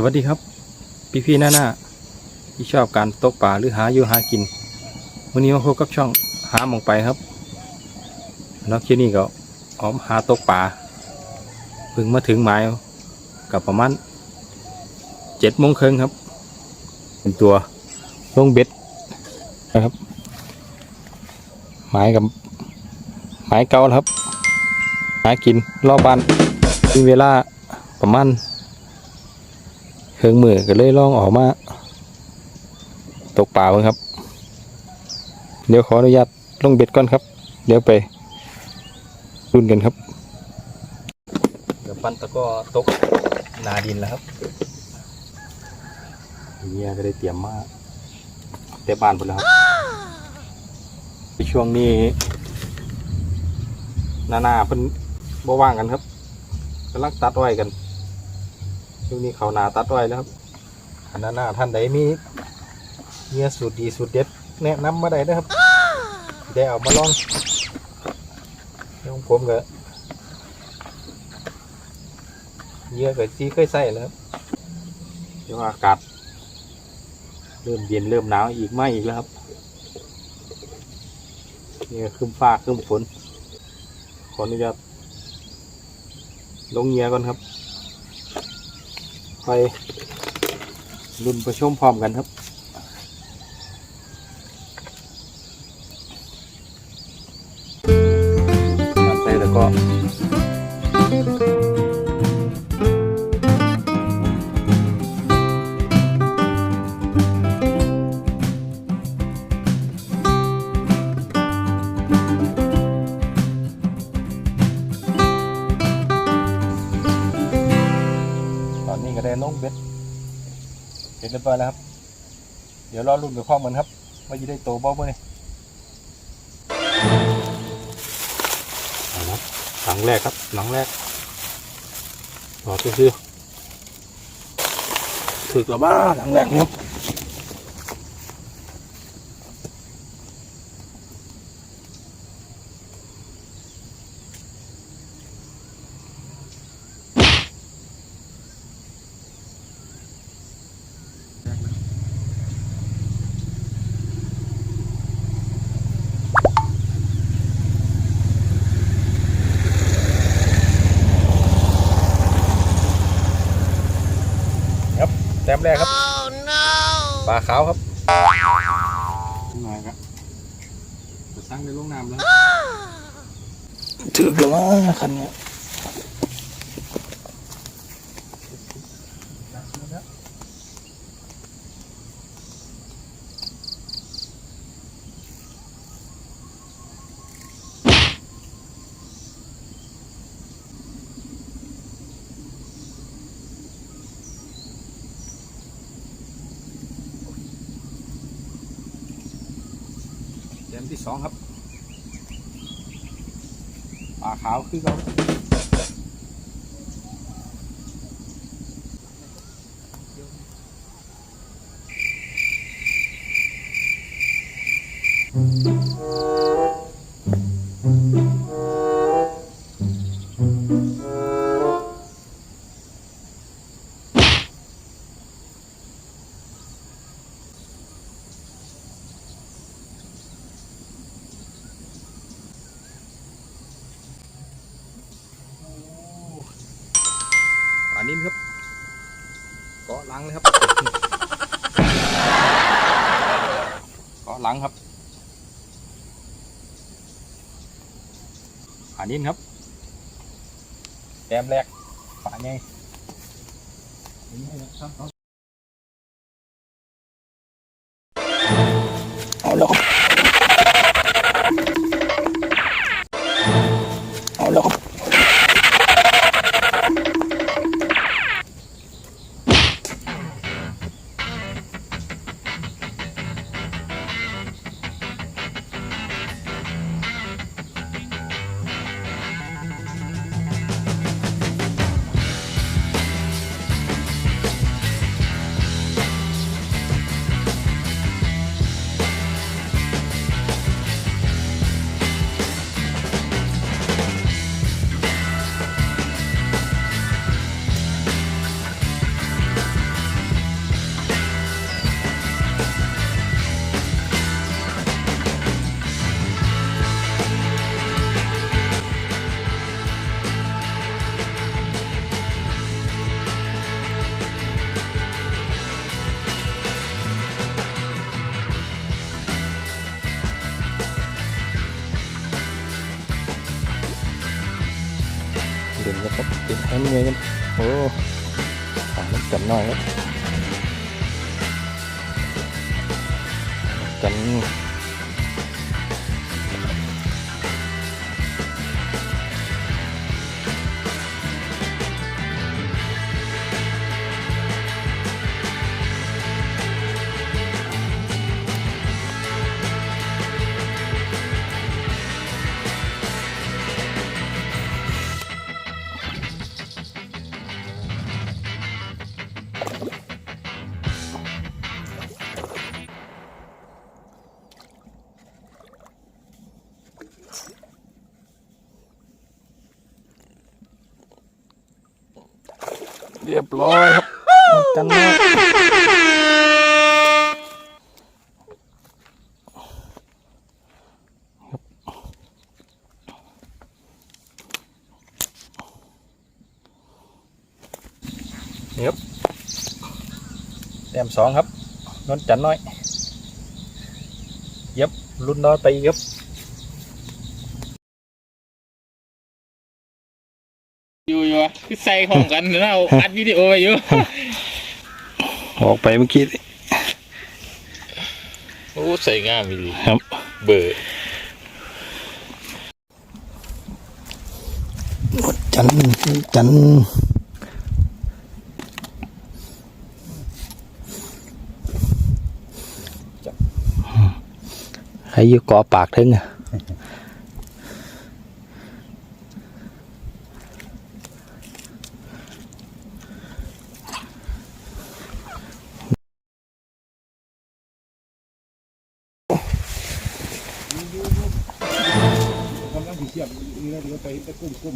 สวัสดีครับ พี่พี่ๆหน้าหน้าที่ชอบการตกป่าหรือหาอยู่หากิน วันนี้มาพบกับช่องหาหมองไปครับแล้วคลิปนี้ก็ออมหาตกป่าเพิ่งมาถึงหมายกับประมาณเจ็ดโมงครึ่งครับ เป็นตัวลงเบ็ดนะครับ หมายกับหมายเก่าครับ หากินรอบบ้านมีเวลาประมาณ เครื่องมือก็เลยลองออกมา ตกป่าบ้างครับ เดี๋ยวขออนุญาตลงเบ็ดก่อนครับ เดี๋ยวไปรุ่นกันครับ เดี๋ยวปั้นตะก็ตกหนาดินแล้วครับเมียก็ได้เตรียมมาเตะบ้านหมดแล้วครับช่วงนี้หนาหนาๆเพิ่นบ่ว่างกันครับกำลังตัดอ้อยกัน ช่วงนี้เขานาตัดไว้แล้วครับอันนั้นหน้าท่านใดมีเนื้อสูตรดีสูตรเด็ดแนะนำมาได้นะครับได้เอามาลองลองผมก็เนื้อก็ที่เคยใส่แล้วเดี๋ยวอากาศเริ่มเย็นเริ่มหนาวอีกไม่อีกแล้วครับนี่ก็ขึ้นฟ้าขึ้นฝนขออนุญาตลงเงียก่อนครับ ไปรุ่นประชมพร้อมกันครับ เสร็นเรียบร้อยแล้วครับ เดี๋ยวรอรุ่นกับข้อมันครับว่าจะได้โตบ่เมื่อนี่เละหลังแรกครับ หลังแรกรอเชื่อถือกับบ้าหลังแรกนี่ครับ แต้มแรกครับปลาขาวครับมาครับจะสร้างในโรงน้ำแล้วถึกแล้วว่าคันเนี้ ที่สองครับปลาขาวคือเขา นิดครับเกาะหลังเลยครับเกาะหลังครับผ่านินครับแต้มแรกฝ่าไงเอาล้วามัน เรียบร้อยครับจันหน่อยนี่ครับแต้มสองครับนนจันน้อย เย็บรุ่นน้อยไปอีกครับ ของกันแล้วเราอัดวิดีโอไว้อยู่ออกไปเมื่อกี้โอ้ใส่งามดีครับ เบอร์จันจันใครอยู่เกาะปากถึงอะ เดี๋ยวไปไปกุ้มกุ้ม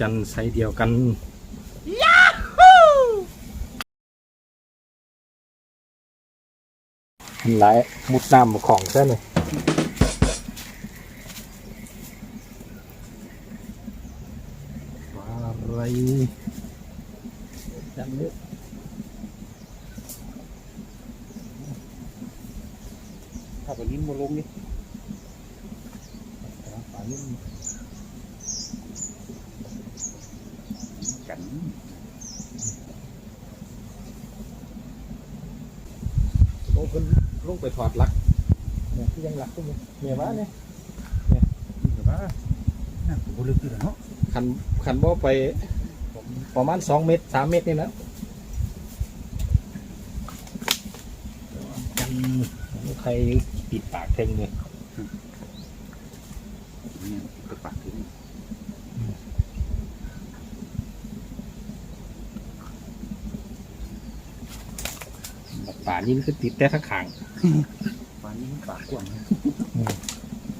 จันใส่เดียวกันเห็นหลายมุดน้ำของใช่เลยว่าอะไรจันเลือ กถ้าแบบนี้มาลงนี่ปลานิ่มกันโอ้เพิ่นลงไปถอดลักเนี่ยที่ยังหลักก็มีเมียว่าเนี่ยนี่แบบว่าน่าผมก็ลึกอยู่แล้วเนาะขันขันบ่ไปประมาณสองเมตรสามเมตรนี่นะจังใคร ปิดปากเทงเลยเนี่ยไปปักถึงป่านี้มันคือติดแต่ข้างขางปลานิ่มปากกว้าง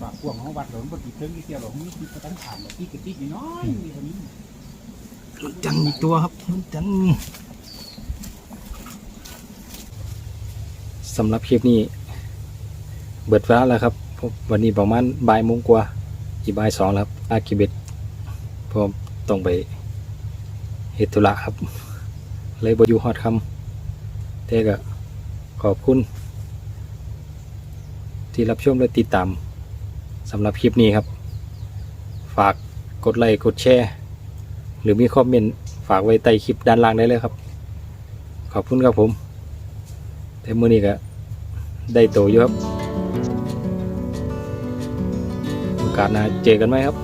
ปากกว้างของวัดหลวงปฏิเทิงที่เที่ยหลวงนี่คือตั้งฐานแบบที่กระติกน้อยๆนี่คนนี้จันอีกตัวครับจันสำหรับคลิปนี้ เบิดเวลาแล้วครับ วันนี้ประมาณบ่ายโมงกว่าอีบ่ายสองแล้วครับอากิเบ็ดผมต้องไปเหตุธุระครับ เลยบอยู่ฮอดคำแต่ก็ขอบคุณ ที่รับชมและติดตามสำหรับคลิปนี้ครับ ฝากกดไลค์กดแชร์หรือมีคอมเมนต์ฝากไว้ใต้คลิปด้านล่างได้เลยครับ ขอบคุณครับผมแต่มื่อนี้ก็ได้โตอยู่ครับ กาสหน้าเจอกันไหมครับ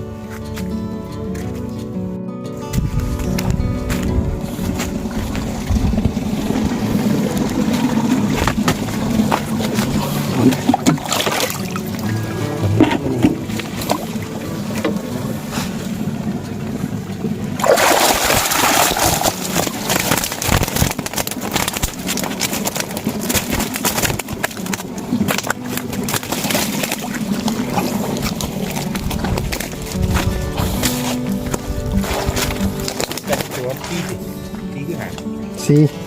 แ